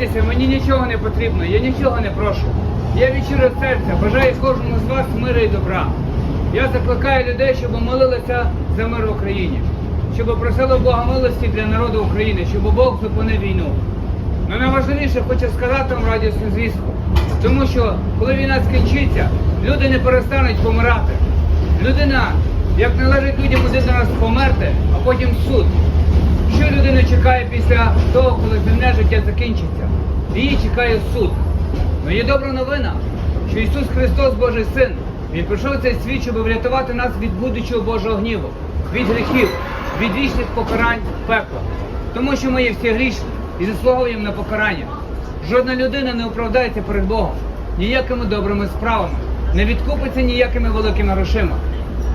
не потрібно, я нічого не прошу. Я від щирого серця бажаю кожному з вас миру і добра. Я закликаю людей, щоб молилися за мир в Україні, щоб просили Бога милості для народу України, щоб Бог зупинив війну. Ну найважливіше хочу сказати вам радісну звістку. Тому що коли війна скінчиться, люди не перестануть помирати. Людина, як належить людям один раз померти, а потім суд. Що людина чекає після того, коли земне життя закінчиться? Її чекає суд. Ну є добра новина, що Ісус Христос, Божий Син, Він прийшов цей світ, щоб врятувати нас від будучого Божого гніву, від гріхів, від вічних покарань пекла. Тому що ми є всі грішні і заслуговуємо на покарання. Жодна людина не оправдається перед Богом ніякими добрими справами, не відкупиться ніякими великими грошима.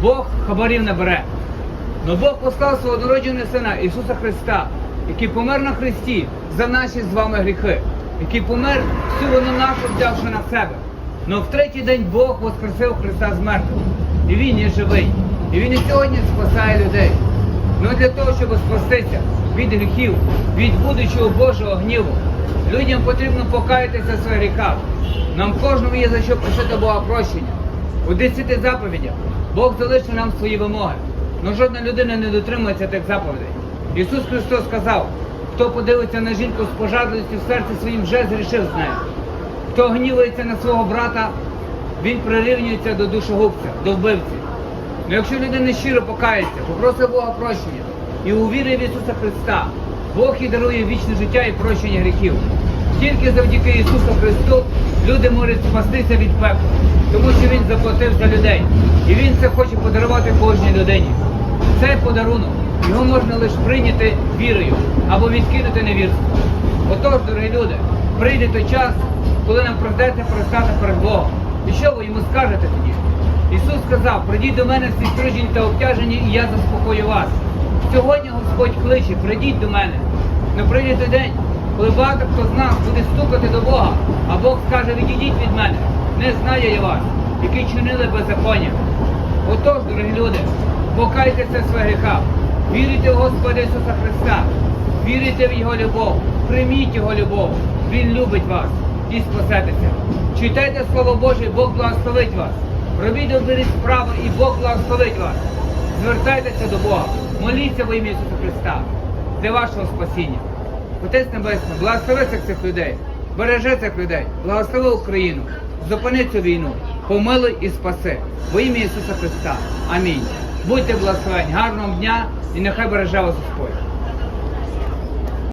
Бог хабарів не бере. Но Бог послав свого народженого Сина Ісуса Христа, який помер на Христі за наші з вами гріхи, який помер всю вину нашу взявши на себе. Но в третій день Бог воскресив Христа з мертвих. І Він є живий. І Він і сьогодні спасає людей. Ну для того, щоб спастися від гріхів, від будучого Божого гніву, людям потрібно покаятися в своїх гріхах. Нам кожному є за що просити Бога прощення. У десяти заповідях Бог залишив нам свої вимоги. Но жодна людина не дотримується тих заповідей. Ісус Христос сказав, хто подивиться на жінку з пожадливістю в серці своїм, вже зрішив з нею. Хто гнівається на свого брата, він прирівнюється до душогубця, до вбивці. Ну якщо людина щиро покається, попросить Бога прощення і увірить в Ісуса Христа, Бог їй дарує вічне життя і прощення гріхів. Тільки завдяки Ісусу Христу люди можуть спастися від пекла, тому що Він заплатив за людей. І Він це хоче подарувати кожній людині. Цей подарунок його можна лише прийняти вірою або відкинути невірством. Отож, дорогі люди, прийде той час, коли нам прийдеться пристати перед Богом. І що ви йому скажете тоді? Ісус сказав, прийдіть до мене всі струджені та обтяжені, і я заспокою вас. Сьогодні Господь кличе, прийдіть до мене. Не прийде той день, коли багато хто з нас буде стукати до Бога, а Бог скаже, відійдіть від мене, не знаю я вас, які чинили беззаконня. Отож, дорогі люди, покайтеся в своїх гріхах, вірите в Господа Ісуса Христа, вірите в Його любов, прийміть Його любов, Він любить вас і спасетеся. Читайте Слово Боже, Бог благословить вас. Робіть добрі справи, і Бог благословить вас. Звертайтеся до Бога, моліться во ім'я Ісуса Христа для вашого спасіння. Отець Небесний, благослови цих людей, бережи цих людей, благослови Україну, зупини цю війну, помилуй і спаси. Во ім'я Ісуса Христа. Амінь. Будьте благословені, гарного дня і нехай береже вас Господь.